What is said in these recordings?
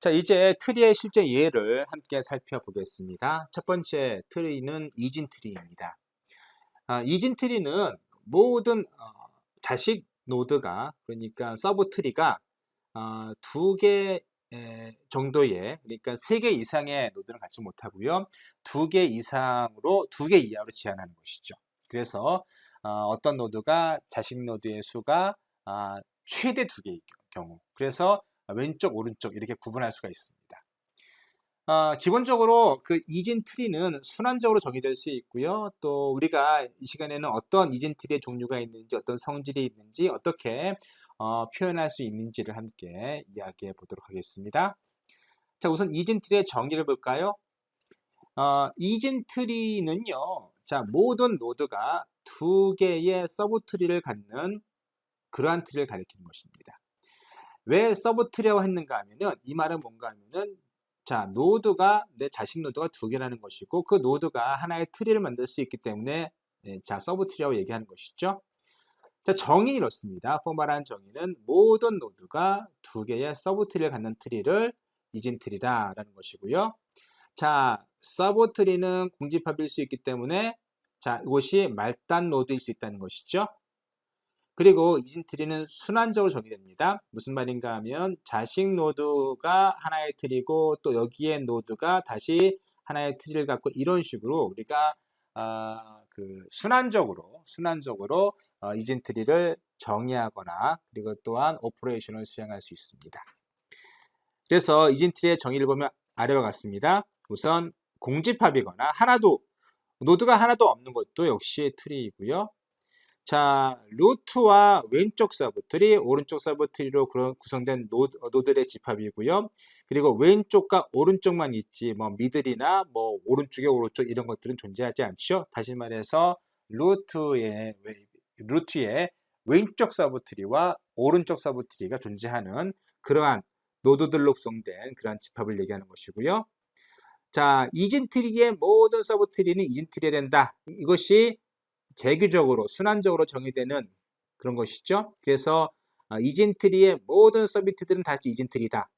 자, 이제 트리의 실제 예를 함께 살펴보겠습니다. 첫 번째 트리는 이진 트리입니다. 아, 이진 트리는 모든 어, 자식 노드가 그러니까 서브 트리가 어, 두개 정도의 그러니까 세 개 이상의 노드를 갖지 못하고요. 두 개 이상으로 두 개 이하로 제한하는 것이죠. 그래서 어, 떤 노드가 자식 노드의 수가 아, 최대 두 개일 경우 그래서 왼쪽 오른쪽 이렇게 구분할 수가 있습니다. 어, 기본적으로 그 이진 트리는 순환적으로 정의될 수 있고요. 또 우리가 이 시간에는 어떤 이진 트리의 종류가 있는지 어떤 성질이 있는지 어떻게 어, 표현할 수 있는지를 함께 이야기해 보도록 하겠습니다. 자 우선 이진 트리의 정의를 볼까요? 어, 이진 트리는요. 자 모든 노드가 두 개의 서브 트리를 갖는 그러한 트리를 가리키는 것입니다. 왜 서브 트리라고 했는가 하면은 이 말은 뭔가 하면은 자 노드가 내 자식 노드가 두 개라는 것이고 그 노드가 하나의 트리를 만들 수 있기 때문에 예, 자 서브 트리라고 얘기하는 것이죠. 자 정의 이렇습니다. 포멀한 정의는 모든 노드가 두 개의 서브 트리를 갖는 트리를 이진 트리다라는 것이고요. 자 서브 트리는 공집합일 수 있기 때문에 자 이것이 말단 노드일 수 있다는 것이죠. 그리고 이진트리는 순환적으로 정의됩니다. 무슨 말인가 하면 자식 노드가 하나의 트리고 또 여기에 노드가 다시 하나의 트리를 갖고 이런 식으로 우리가 어, 그 순환적으로 순환적으로 어, 이진트리를 정의하거나 그리고 또한 오퍼레이션을 수행할 수 있습니다. 그래서 이진트리의 정의를 보면 아래와 같습니다. 우선 공집합이거나 하나도 노드가 하나도 없는 것도 역시 트리이고요. 자, 루트와 왼쪽 서브트리, 오른쪽 서브트리로 구성된 노드, 노들의 집합이고요. 그리고 왼쪽과 오른쪽만 있지, 뭐 미들이나 뭐 오른쪽에 오른쪽 이런 것들은 존재하지 않죠. 다시 말해서 루트의 루트의 왼쪽 서브트리와 오른쪽 서브트리가 존재하는 그러한 노드들로 구성된 그러한 집합을 얘기하는 것이고요. 자, 이진 트리의 모든 서브트리는 이진 트리에 된다. 이것이 재규적으로 순환적으로 정의되는 그런 것이죠. 그래서 어, 이진트리의 모든 서비트들은 다시 이진트리다.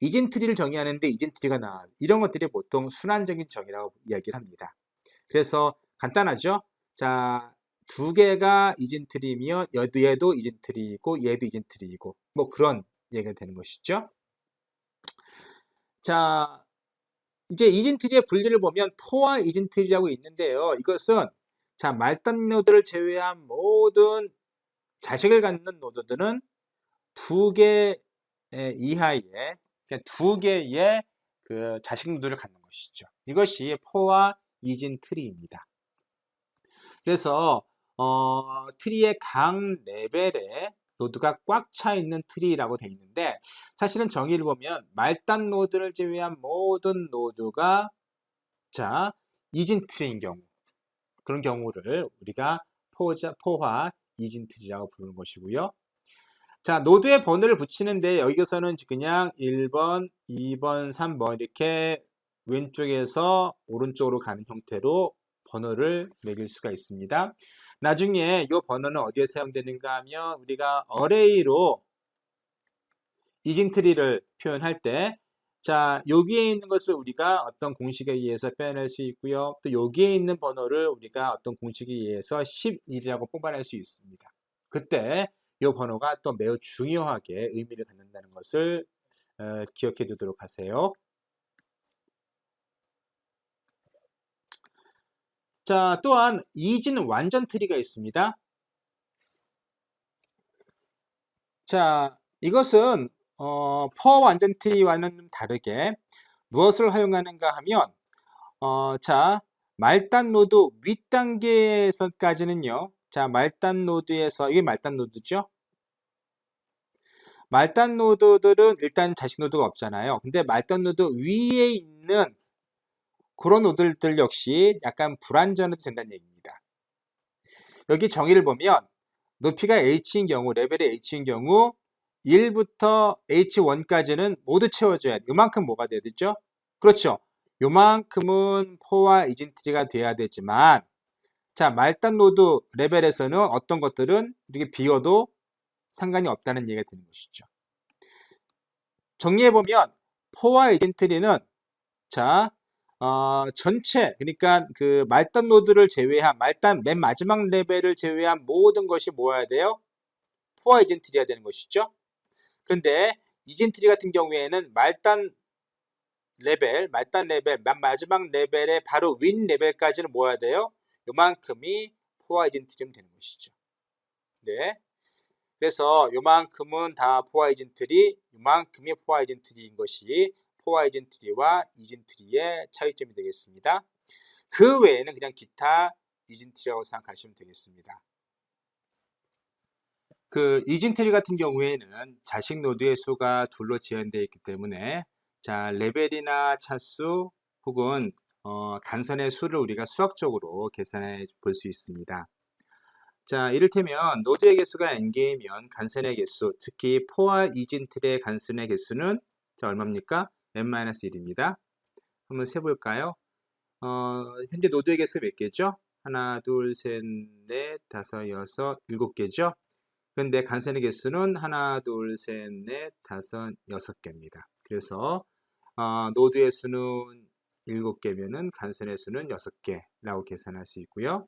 이진트리를 정의하는데 이진트리가 나와. 이런 것들이 보통 순환적인 정의라고 이야기를 합니다. 그래서 간단하죠. 자, 두 개가 이진트리면 얘도 이진트리이고 얘도 이진트리이고 뭐 그런 얘기가 되는 것이죠. 자, 이제 이진트리의 분리를 보면 포와 이진트리라고 있는데요. 이것은 자, 말단 노드를 제외한 모든 자식을 갖는 노드들은 두 개 이하의 그러니까 두 개의 그 자식 노드를 갖는 것이죠. 이것이 포와 이진 트리입니다. 그래서 어, 트리의 강 레벨에 노드가 꽉 차 있는 트리라고 되어 있는데 사실은 정의를 보면 말단 노드를 제외한 모든 노드가 자 이진 트리인 경우 그런 경우를 우리가 포자, 포화 이진트리라고 부르는 것이고요. 자, 노드에 번호를 붙이는데 여기서는 그냥 1번, 2번, 3번 이렇게 왼쪽에서 오른쪽으로 가는 형태로 번호를 매길 수가 있습니다. 나중에 이 번호는 어디에 사용되는가 하면 우리가 어레이로 이징트리를 표현할 때 자, 여기에 있는 것을 우리가 어떤 공식에 의해서 빼낼 수 있고요. 또 여기에 있는 번호를 우리가 어떤 공식에 의해서 11이라고 뽑아낼 수 있습니다. 그때 이 번호가 또 매우 중요하게 의미를 갖는다는 것을 어, 기억해 두도록 하세요. 자, 또한 이진 완전 트리가 있습니다. 자, 이것은 어, 퍼 완전 트리와는 다르게 무엇을 활용하는가 하면 어, 자 말단 노드 윗단계에서까지는요. 자 말단 노드에서 이게 말단 노드죠. 말단 노드들은 일단 자식 노드가 없잖아요. 근데 말단 노드 위에 있는 그런 노드들 역시 약간 불안전해도 된다는 얘기입니다. 여기 정의를 보면 높이가 h인 경우, 레벨이 h인 경우 1부터 H1까지는 모두 채워줘야 돼. 요만큼 뭐가 돼야 되죠? 그렇죠. 요만큼은 포와 이진트리가 돼야 되지만 자 말단 노드 레벨에서는 어떤 것들은 이렇게 비어도 상관이 없다는 얘기가 되는 것이죠. 정리해보면 포화 이진트리는 자, 어, 전체 그러니까 그 말단 노드를 제외한 말단 맨 마지막 레벨을 제외한 모든 것이 모여야 돼요. 포화 이진트리가 되는 것이죠. 그런데 이진트리 같은 경우에는 말단 레벨, 말단 레벨, 맨 마지막 레벨의 바로 윈 레벨까지는 모아야 돼요. 요만큼이 포화 이진트리면 되는 것이죠. 네. 그래서 요만큼은 다 포화 이진트리, 요만큼이 포화 이진트리인 것이 포화 이진트리와 이진트리의 차이점이 되겠습니다. 그 외에는 그냥 기타 이진트리라고 생각하시면 되겠습니다. 그 이진트리 같은 경우에는 자식 노드의 수가 둘로 지연되어 있기 때문에 자 레벨이나 차수 혹은 어, 간선의 수를 우리가 수학적으로 계산해 볼 수 있습니다. 자 이를테면 노드의 개수가 n개이면 간선의 개수 특히 포와 이진틀의 간선의 개수는 자 얼마입니까? n-1입니다. 한번 세볼까요? 어, 현재 노드의 개수 몇 개죠? 하나, 둘, 셋, 넷, 다섯, 여섯, 일곱 개죠? 그런데 간선의 개수는 하나, 둘, 셋, 넷, 다섯, 여섯 개입니다. 그래서 어, 노드의 수는 7개면은 간선의 수는 6개라고 계산할 수 있고요.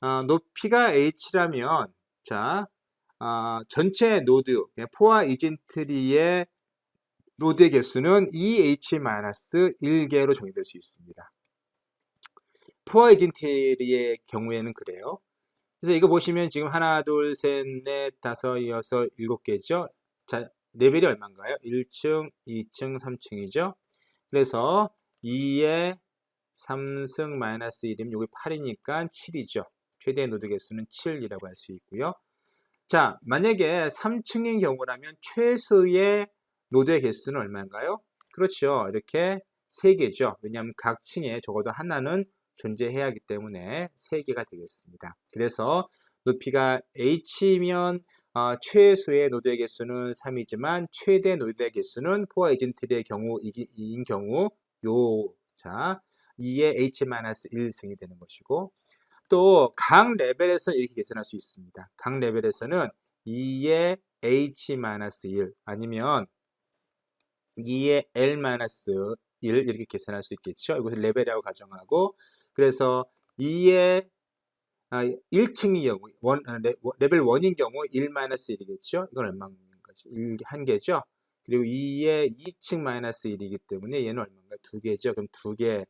어, 높이가 h라면 자 어, 전체 노드 포화 이진트리의 노드의 개수는 2h-1개로 정의될 수 있습니다. 포화 이진트리의 경우에는 그래요. 그래서 이거 보시면 지금 하나, 둘, 셋, 넷, 다섯, 여섯, 일곱 개죠. 자, 레벨이 얼마인가요? 1층, 2층, 3층이죠. 그래서 2에 3승 마이너스 1이면 여기 8이니까 7이죠. 최대 노드 개수는 7이라고 할 수 있고요. 자, 만약에 3층인 경우라면 최소의 노드의 개수는 얼마인가요? 그렇죠. 이렇게 3개죠. 왜냐하면 각 층에 적어도 하나는 존재해야 하기 때문에 3개가 되겠습니다. 그래서 높이가 h면 어, 최소의 노드의 개수는 3이지만 최대 노드의 개수는 포화 에이전트의 경우 인 경우 요 자, 2의 h-1승이 되는 것이고 또 각 레벨에서 이렇게 계산할 수 있습니다. 각 레벨에서는 2의 h-1 아니면 2의 l-1 이렇게 계산할 수 있겠죠. 이것을 레벨이라고 가정하고 그래서 2의 아, 1층의 경우, 원, 아, 레벨 1인 경우 1-1이겠죠? 이건 얼마인 거죠? 1, 한 개죠? 그리고 2의 2층 마이너스 1이기 때문에 얘는 얼마인가? 두 개죠? 그럼 두 개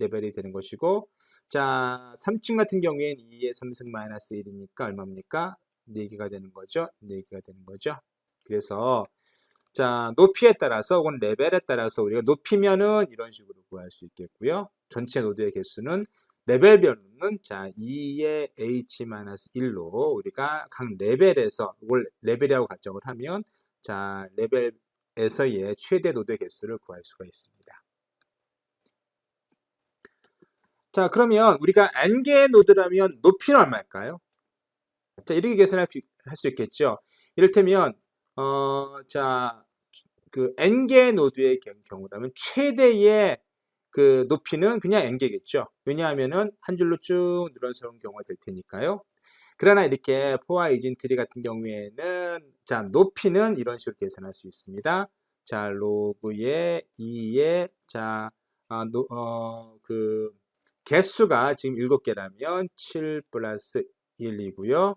레벨이 되는 것이고, 자, 3층 같은 경우에는 2의 3승 마이너스 1이니까 얼마입니까? 4개가 되는 거죠? 4개가 되는 거죠? 그래서, 자, 높이에 따라서 혹은 레벨에 따라서 우리가 높이면은 이런 식으로 구할 수 있겠고요. 전체 노드의 개수는 레벨별로는 자 2의 h-1로 우리가 각 레벨에서 이걸 레벨이라고 가정을 하면 자 레벨에서의 최대 노드 개수를 구할 수가 있습니다. 자 그러면 우리가 n개의 노드라면 높이는 얼마일까요? 자 이렇게 계산할 수 있겠죠. 이를테면 어 자 그 n개의 노드의 경우라면 최대의 그 높이는 그냥 n개겠죠. 왜냐하면은 한 줄로 쭉 늘어서는 경우가 될 테니까요. 그러나 이렇게 포화 이진트리 같은 경우에는 자 높이는 이런 식으로 계산할 수 있습니다. 자 로그의 2의 자 아, 노, 어, 그 개수가 지금 7개라면 7 플러스 1이고요.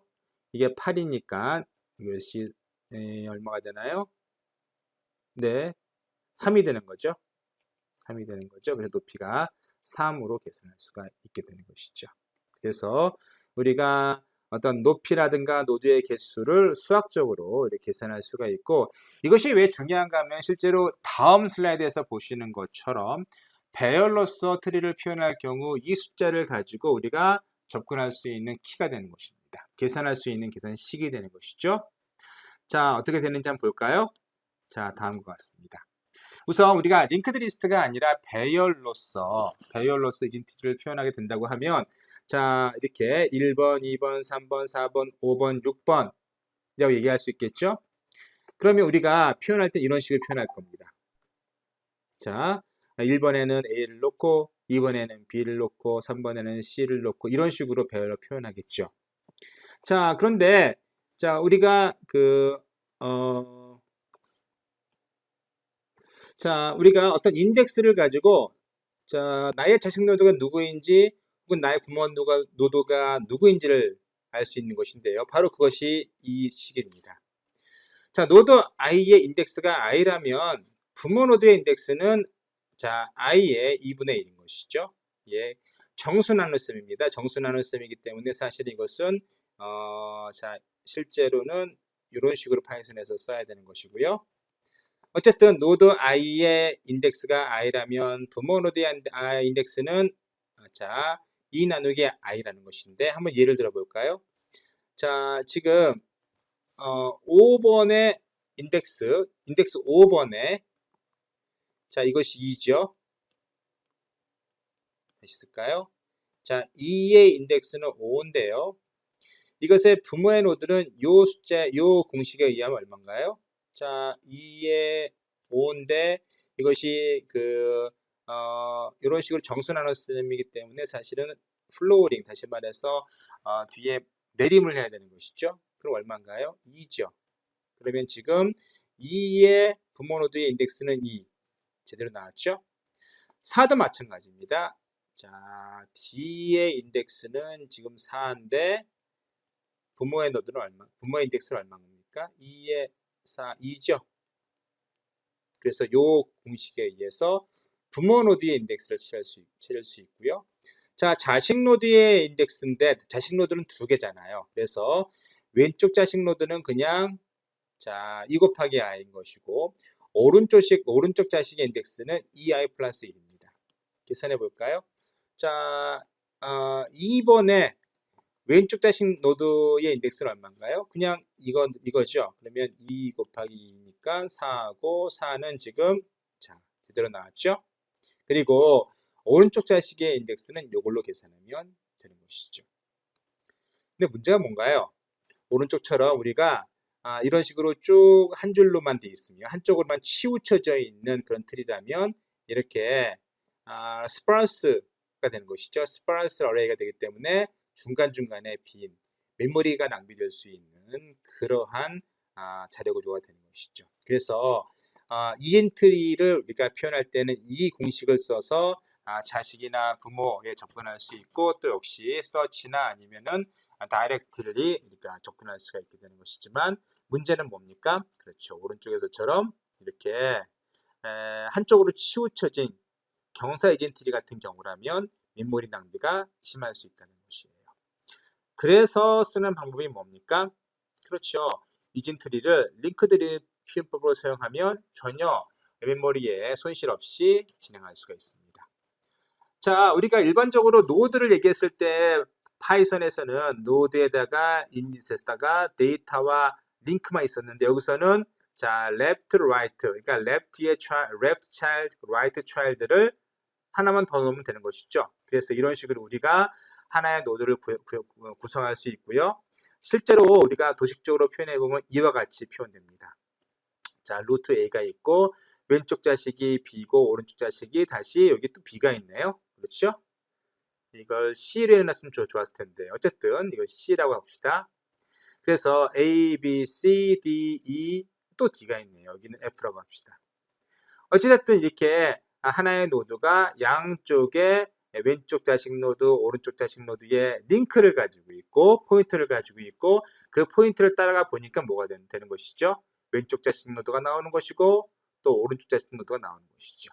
이게 8이니까 이것이 에, 얼마가 되나요? 네, 3이 되는 거죠. 3이 되는 거죠. 그래서 높이가 3으로 계산할 수가 있게 되는 것이죠. 그래서 우리가 어떤 높이라든가 노드의 개수를 수학적으로 이렇게 계산할 수가 있고 이것이 왜 중요한가 하면 실제로 다음 슬라이드에서 보시는 것처럼 배열로서 트리를 표현할 경우 이 숫자를 가지고 우리가 접근할 수 있는 키가 되는 것입니다. 계산할 수 있는 계산식이 되는 것이죠. 자, 어떻게 되는지 한번 볼까요? 자, 다음과 같습니다. 우선 우리가 링크드 리스트가 아니라 배열로서 배열로서 이진티를 표현하게 된다고 하면 자 이렇게 1번, 2번, 3번, 4번, 5번, 6번 이라고 얘기할 수 있겠죠? 그러면 우리가 표현할 때 이런 식으로 표현할 겁니다. 자 1번에는 A를 놓고 2번에는 B를 놓고 3번에는 C를 놓고 이런 식으로 배열로 표현하겠죠. 자 그런데 자 우리가 그 어, 자, 우리가 어떤 인덱스를 가지고 자, 나의 자식 노드가 누구인지 혹은 나의 부모 노드가, 노드가 누구인지를 알 수 있는 것인데요. 바로 그것이 이 식입니다. 자, 노드 i의 인덱스가 i라면 부모 노드의 인덱스는 자, i의 2분의 1인 것이죠. 예. 정수 나눗셈입니다. 정수 나눗셈이기 때문에 사실 이것은 어, 자, 실제로는 이런 식으로 파이썬에서 써야 되는 것이고요. 어쨌든 노드 i의 인덱스가 i라면 부모 노드의 i 인덱스는 아, 자, 2 나누기 i라는 것인데 한번 예를 들어 볼까요? 자, 지금 어, 5번의 인덱스, 인덱스 5번에 자, 이것이 2죠. 다시 쓸까요? 자, 2의 인덱스는 5인데요. 이것의 부모의 노드는 요 숫자, 요 공식에 의하면 얼마인가요? 자, 2의 5인데 이것이 그, 어, 이런 식으로 정수 나눗셈이기 때문에 사실은 플로어링, 다시 말해서 어, 뒤에 내림을 해야 되는 것이죠. 그럼 얼마인가요? 2죠. 그러면 지금 2의 부모 노드의 인덱스는 2. 제대로 나왔죠? 4도 마찬가지입니다. 자, D의 인덱스는 지금 4인데 부모의 노드는 얼마? 부모의 인덱스는 얼마입니까? 2의 4, 2죠. 그래서 요 공식에 의해서 부모 노드의 인덱스를 찾을 수, 찾을 수 있고요. 자, 자식 노드의 인덱스인데 자식 노드는 두 개잖아요. 그래서 왼쪽 자식 노드는 그냥 자, 2 곱하기 i인 것이고 오른쪽, 오른쪽 자식의 인덱스는 2i 플러스 1입니다. 계산해 볼까요? 자, 어, 2번에 왼쪽 자식 노드의 인덱스는 얼마인가요? 그냥 이거, 이거죠. 그러면 2 곱하기 2니까 4하고 4는 지금 자, 제대로 나왔죠? 그리고 오른쪽 자식의 인덱스는 이걸로 계산하면 되는 것이죠. 근데 문제가 뭔가요? 오른쪽처럼 우리가 아, 이런 식으로 쭉 한 줄로만 돼 있으며 한쪽으로만 치우쳐져 있는 그런 틀이라면 이렇게 아, 스파르스가 되는 것이죠. 스파르스 어레이가 되기 때문에 중간중간에 빈 메모리가 낭비될 수 있는 그러한 아, 자료 구조가 되는 것이죠. 그래서 아, 이 엔트리를 우리가 표현할 때는 이 공식을 써서 아, 자식이나 부모에 접근할 수 있고 또 역시 서치나 아니면은 다이렉트리 그러니까 접근할 수가 있게 되는 것이지만 문제는 뭡니까? 그렇죠. 오른쪽에서처럼 이렇게 에, 한쪽으로 치우쳐진 경사 에젠트리 같은 경우라면 메모리 낭비가 심할 수 있다는. 그래서 쓰는 방법이 뭡니까? 그렇죠. 이진 트리를 링크드리 표현법으로 사용하면 전혀 메모리에 손실 없이 진행할 수가 있습니다. 자, 우리가 일반적으로 노드를 얘기했을 때 파이썬에서는 노드에다가 인디스에다가 데이터와 링크만 있었는데 여기서는 자, left, right, 그러니까 left의 child, left child, right child를 하나만 더 넣으면 되는 것이죠. 그래서 이런 식으로 우리가 하나의 노드를 구, 구, 구성할 수 있고요. 실제로 우리가 도식적으로 표현해 보면 이와 같이 표현됩니다. 자, 루트 a가 있고 왼쪽 자식이 b고 오른쪽 자식이 다시 여기 또 b가 있네요. 그렇죠? 이걸 C로 해놨으면 좋았을 텐데 어쨌든 이걸 C라고 합시다. 그래서 A, B, C, D, E 또 D가 있네요. 여기는 F라고 합시다. 어찌됐든 이렇게 하나의 노드가 양쪽에 왼쪽 자식 노드, 오른쪽 자식 노드에 링크를 가지고 있고 포인트를 가지고 있고 그 포인트를 따라가 보니까 뭐가 되는, 되는 것이죠? 왼쪽 자식 노드가 나오는 것이고 또 오른쪽 자식 노드가 나오는 것이죠.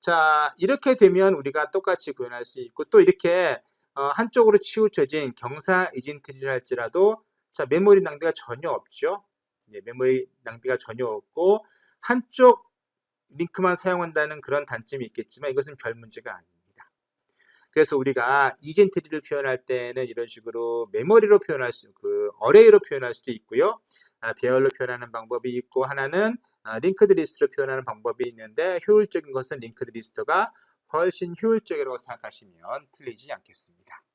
자, 이렇게 되면 우리가 똑같이 구현할 수 있고 또 이렇게 어, 한쪽으로 치우쳐진 경사 이진 트리를 할지라도 자, 메모리 낭비가 전혀 없죠. 네, 메모리 낭비가 전혀 없고 한쪽 링크만 사용한다는 그런 단점이 있겠지만 이것은 별 문제가 아닙니다. 그래서 우리가 이젠트리를 표현할 때는 이런 식으로 메모리로 표현할 수, 그 어레이로 표현할 수도 있고요. 아, 배열로 표현하는 방법이 있고 하나는 아, 링크드 리스트로 표현하는 방법이 있는데 효율적인 것은 링크드 리스트가 훨씬 효율적이라고 생각하시면 틀리지 않겠습니다.